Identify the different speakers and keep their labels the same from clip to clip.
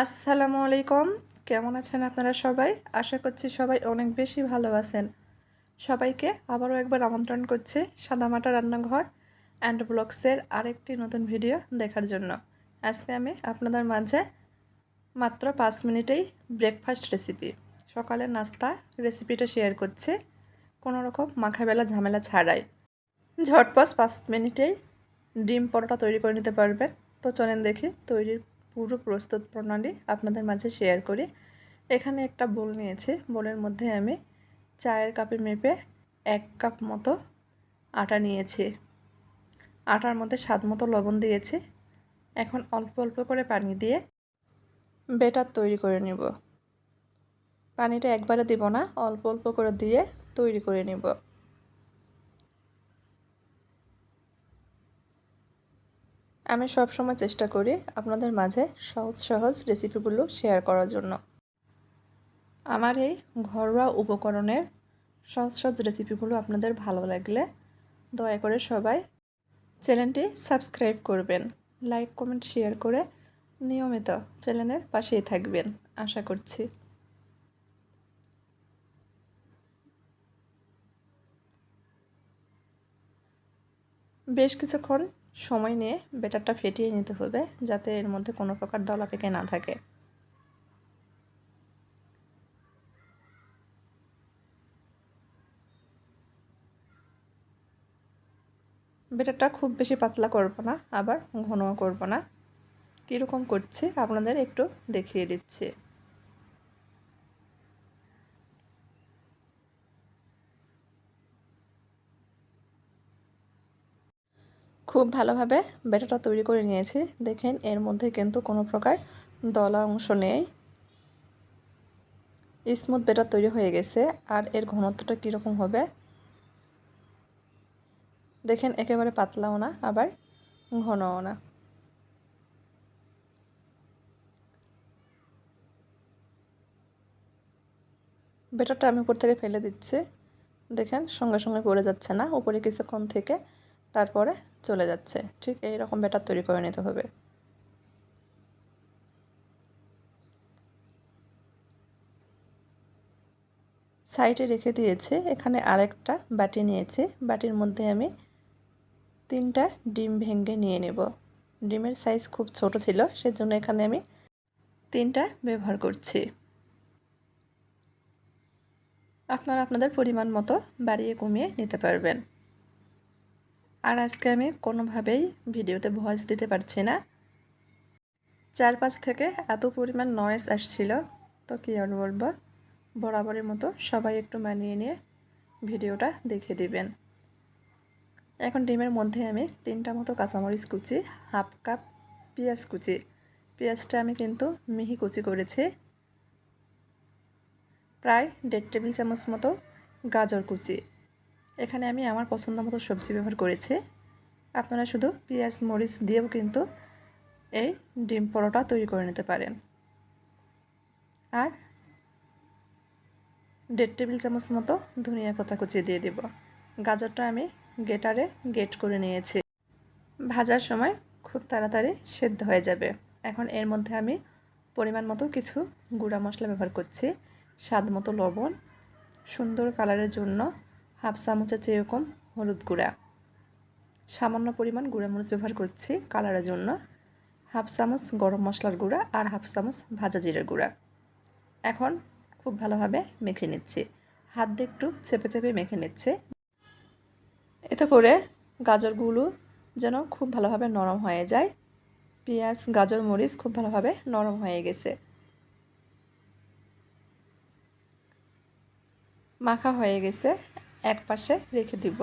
Speaker 1: আসসালামু আলাইকুম। কেমন আছেন আপনারা সবাই? আশা করছি সবাই অনেক বেশি ভালো আছেন। সবাইকে আবারও একবার আমন্ত্রণ করছি সাদামাটা রান্নাঘর অ্যান্ড ব্লগসের আরেকটি নতুন ভিডিও দেখার জন্য। আজকে আমি আপনাদের মাঝে মাত্র পাঁচ মিনিটেই ব্রেকফাস্ট রেসিপি সকালের নাস্তা রেসিপিটা শেয়ার করছি। কোনো রকম মাখাবেলা ঝামেলা ছাড়াই। ঝটপট পাঁচ মিনিটেই ডিম পরোটা তৈরি করে নিতে পারবেন। তো চলেন দেখি তৈরির পুরো প্রস্তুত প্রণালী আপনাদের মাঝে শেয়ার করি। এখানে একটা বোল নিয়েছি। বোলের মধ্যে আমি চায়ের কাপে মেপে এক কাপ মতো আটা নিয়েছি। আটার মধ্যে স্বাদ মতো লবণ দিয়েছি। এখন অল্প অল্প করে পানি দিয়ে বেটার তৈরি করে নিব। পানিটা একবারে দিব না, অল্প অল্প করে দিয়ে তৈরি করে নিব। আমি সবসময় চেষ্টা করি আপনাদের মাঝে সহজ সহজ রেসিপিগুলো শেয়ার করার জন্য। আমার এই ঘরোয়া উপকরণের সহজ সহজ রেসিপিগুলো আপনাদের ভালো লাগলে দয়া করে সবাই চ্যানেলটি সাবস্ক্রাইব করবেন লাইক কমেন্ট শেয়ার করে নিয়মিত চ্যানেলের পাশেই থাকবেন। আশা করছি। বেশ কিছুক্ষণ সময় নিয়ে বেটারটা ফেটিয়ে নিতে হবে যাতে এর মধ্যে কোনো প্রকার দলা পেকে না থাকে। বেটারটা খুব বেশি পাতলা করব না, আবার ঘনও করব না। কীরকম করছি আপনাদের একটু দেখিয়ে দিচ্ছি। খুব ভালোভাবে ব্যাটারটা তৈরি করে নিয়েছি। দেখেন, এর মধ্যে কিন্তু কোনো প্রকার দলা অংশ নেই। স্মুথ ব্যাটার তৈরি হয়ে গেছে। আর এর ঘনত্বটা কীরকম হবে? দেখেন, একেবারে পাতলাও না, আবার ঘনও না। বেটারটা আমি উপর থেকে ফেলে দিচ্ছি। দেখেন, সঙ্গে সঙ্গে পড়ে যাচ্ছে না, উপরে কিছুক্ষণ থেকে। তারপরে চলে যাচ্ছে। ঠিক এই রকম ব্যাটার তৈরি করে নিতে হবে। সাইডে রেখে দিয়েছে। এখানে আরেকটা বাটি নিয়েছি। বাটির মধ্যে আমি তিনটা ডিম ভেঙে নিয়ে নেব। ডিমের সাইজ খুব ছোট ছিল, সেজন্য এখানে আমি তিনটা ব্যবহার করছি। আপনারা আপনাদের পরিমাণ মতো বাড়িয়ে কমিয়ে নিতে পারবেন। আর আজকে আমি কোনোভাবেই ভিডিওতে ভয়েস দিতে পারছি না। চারপাশ থেকে এত পরিমাণ নয়েস আসছিল, তো কী আর বলব? বরাবরের মতো সবাই একটু মানিয়ে নিয়ে ভিডিওটা দেখে দিবেন। এখন ডিমের মধ্যে আমি তিনটা মতো কাঁচামরিচ কুচি, হাফ কাপ পেঁয়াজ কুচি। পেঁয়াজটা আমি কিন্তু মিহি কুচি করেছি। প্রায় দেড় টেবিল চামচ মতো গাজর কুচি। এখানে আমি আমার পছন্দ মতো সবজি ব্যবহার করেছি। আপনারা শুধু পেঁয়াজ, মরিচ দিয়েও কিন্তু এই ডিম পরোটা তৈরি করে নিতে পারেন। আর দেড় টেবিল চামচ মতো ধনিয়া পাতা কুচিয়ে দিয়ে দিব। গাজরটা আমি গেটারে গেট করে নিয়েছি। ভাজার সময় খুব তাড়াতাড়ি সেদ্ধ হয়ে যাবে। এখন এর মধ্যে আমি পরিমাণ মতো কিছু গুঁড়া মশলা ব্যবহার করছি। স্বাদ মতো লবণ, সুন্দর কালারের জন্য হাফ চামচের চেয়ে কম হলুদ গুঁড়া। সামান্য পরিমাণ গুঁড়ামরিচ ব্যবহার করছি কালারের জন্য। হাফ চামচ গরম মশলার গুঁড়া আর হাফ চামচ ভাজা জিরের গুঁড়া। এখন খুব ভালোভাবে মেখে নিচ্ছি। হাত দিয়ে একটু চেপে চেপে মেখে নিচ্ছে। এতে করে গাজরগুলো যেন খুব ভালোভাবে নরম হয়ে যায়। পেঁয়াজ, গাজর, মরিচ খুব ভালোভাবে নরম হয়ে গেছে। মাখা হয়ে গেছে। এক পাশে রেখে দিব।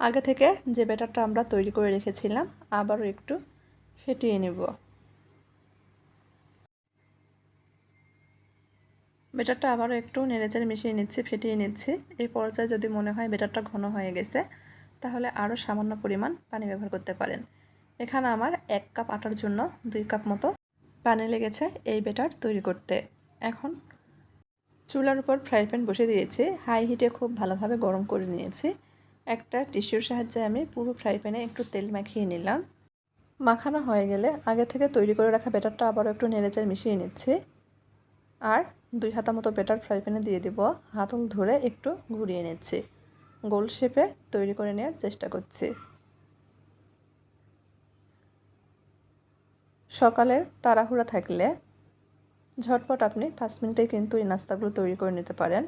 Speaker 1: আগে থেকে যে ব্যাটারটা আমরা তৈরি করে রেখেছিলাম, আবারও একটু ফেটিয়ে নেব। বেটারটা আবারও একটু নেড়েচেড়ে মিশিয়ে নিচ্ছি, ফেটিয়ে নিচ্ছি। এই পর্যায়ে যদি মনে হয় বেটারটা ঘন হয়ে গেছে, তাহলে আরও সামান্য পরিমাণ পানি ব্যবহার করতে পারেন। এখানে আমার এক কাপ আটার জন্য দুই কাপ মতো পানি লেগেছে এই বেটার তৈরি করতে। এখন চুলার উপর ফ্রাই প্যান বসে দিয়েছি। হাই হিটে খুব ভালোভাবে গরম করে নিয়েছি। একটা টিস্যুর সাহায্যে আমি পুরো ফ্রাই প্যানে একটু তেল মাখিয়ে নিলাম। মাখানো হয়ে গেলে আগে থেকে তৈরি করে রাখা ব্যাটারটা আবারও একটু নেড়েচেড়ে মিশিয়ে নিচ্ছি। আর দুই হাতা মতো ব্যাটার ফ্রাই প্যানে দিয়ে দিব। হাতল ধরে একটু ঘুরিয়ে নিচ্ছি। গোল শেপে তৈরি করে নেওয়ার চেষ্টা করছি। সকালের তাড়াহুড়া থাকলে ঝটপট আপনি পাঁচ মিনিটে কিন্তু এই নাস্তাগুলো তৈরি করে নিতে পারেন।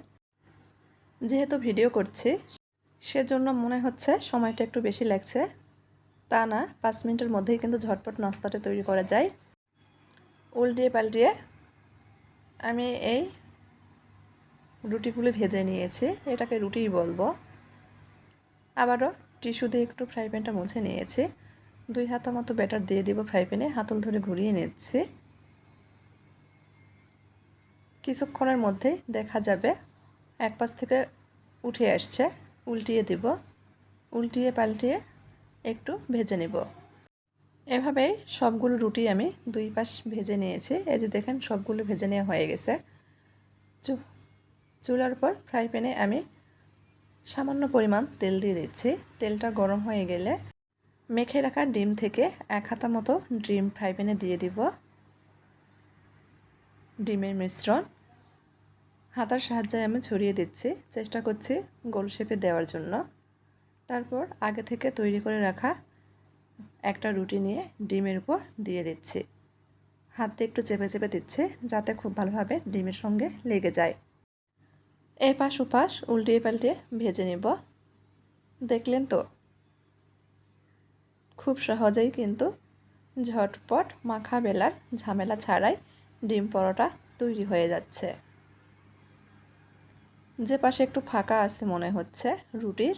Speaker 1: যেহেতু ভিডিও করছি, সেজন্য মনে হচ্ছে সময়টা একটু বেশি লাগছে। তা না, পাঁচ মিনিটের মধ্যেই কিন্তু ঝটপট নাস্তাটা তৈরি করা যায়। উল্টিয়ে পাল্টিয়ে আমি এই রুটিগুলো ভেজে নিয়েছি। এটাকে রুটিই বলব। আবারও টিস্যু দিয়ে একটু ফ্রাই প্যানটা মুছে নিয়েছি। দুই হাতা মতো ব্যাটার দিয়ে দিব ফ্রাই প্যানে, হাতল ধরে ঘুরিয়ে নিচ্ছি। কিছুক্ষণের মধ্যেই দেখা যাবে। এক পাশ থেকে উঠে আসছে। উল্টিয়ে দিব। উল্টিয়ে পাল্টিয়ে একটু ভেজে নেব। এভাবেই সবগুলো রুটি আমি দুই পাশ ভেজে নিয়েছি। এই যে দেখেন, সবগুলো ভেজে নেওয়া হয়ে গেছে। চুলার পর ফ্রাই প্যানে আমি সামান্য পরিমাণ তেল দিয়ে দিচ্ছি। তেলটা গরম হয়ে গেলে মেখে রাখা ডিম থেকে এক হাতা মতো ডিম ফ্রাই প্যানে দিয়ে দিব। ডিমের মিশ্রণ। হাতার সাহায্যে আমি ছড়িয়ে দিচ্ছি। চেষ্টা করছি গোল শেপে দেওয়ার জন্য। তারপর আগে থেকে তৈরি করে রাখা একটা রুটি নিয়ে ডিমের উপর দিয়ে দিচ্ছি। হাত একটু চেপে চেপে দিচ্ছে যাতে খুব ভালোভাবে ডিমের সঙ্গে লেগে যায়। এপাশ ওপাশ উল্টিয়ে পাল্টিয়ে ভেজে নেব। দেখলেন তো? খুব সহজেই কিন্তু ঝটপট মাখা বেলার ঝামেলা ছাড়াই ডিম পরোটা তৈরি হয়ে যাচ্ছে। যে পাশে একটু ফাঁকা আসতে মনে হচ্ছে রুটির,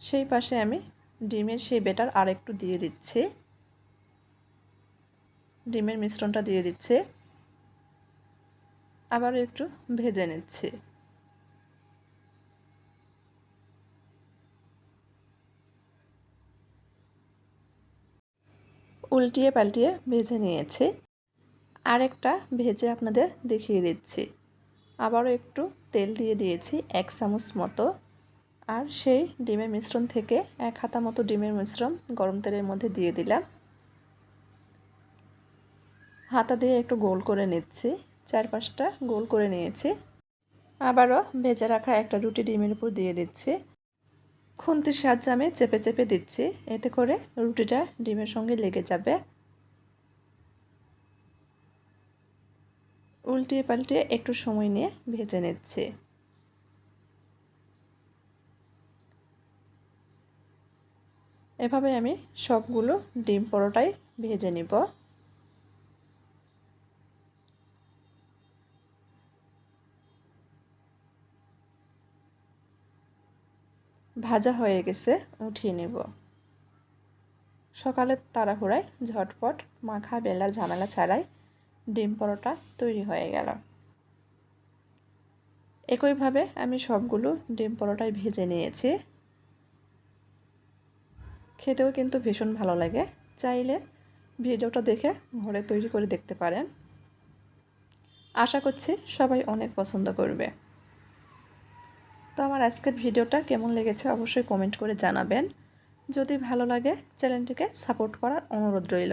Speaker 1: সেই পাশে আমি ডিমের সেই বেটার আর একটু দিয়ে দিচ্ছি। ডিমের মিশ্রণটা দিয়ে দিচ্ছি। আবার একটু ভেজে নিচ্ছি। উল্টিয়ে পাল্টিয়ে ভেজে নিয়েছি। আরেকটা ভেজে আপনাদের দেখিয়ে দিচ্ছি। আবারও একটু তেল দিয়ে দিয়েছি এক চামচ মতো। আর সেই ডিমের মিশ্রণ থেকে এক হাতা মতো ডিমের মিশ্রণ গরম তেলের মধ্যে দিয়ে দিলাম। হাতা দিয়ে একটু গোল করে নিচ্ছি চার পাঁচটা গোল করে নিয়েছি। আবারও ভেজে রাখা একটা রুটি ডিমের উপর দিয়ে দিচ্ছি। খুন্তির সাহায্যে আমি চেপে চেপে দিচ্ছি, এতে করে রুটিটা ডিমের সঙ্গে লেগে যাবে। উল্টিয়ে পাল্টিয়ে একটু সময় নিয়ে ভেজে নিচ্ছি। এভাবে আমি সবগুলো ডিম পরোটাই ভেজে নিব। ভাজা হয়ে গেছে, উঠিয়ে নেব। সকালের তাড়াহুড়ায় ঝটপট মাখা বেলার ঝামেলা ছাড়াই ডিম পরোটা তৈরি হয়ে গেল। একইভাবে আমি সবগুলো ডিম পরোটাই ভেজে নিয়েছি। খেতেও কিন্তু ভীষণ ভালো লাগে। চাইলে ভিডিওটা দেখে ঘরে তৈরি করে দেখতে পারেন। আশা করছি সবাই অনেক পছন্দ করবে। তো আমার আজকের ভিডিওটা কেমন লেগেছে অবশ্যই কমেন্ট করে জানাবেন। যদি ভালো লাগে, চ্যানেলটিকে সাপোর্ট করার অনুরোধ রইল।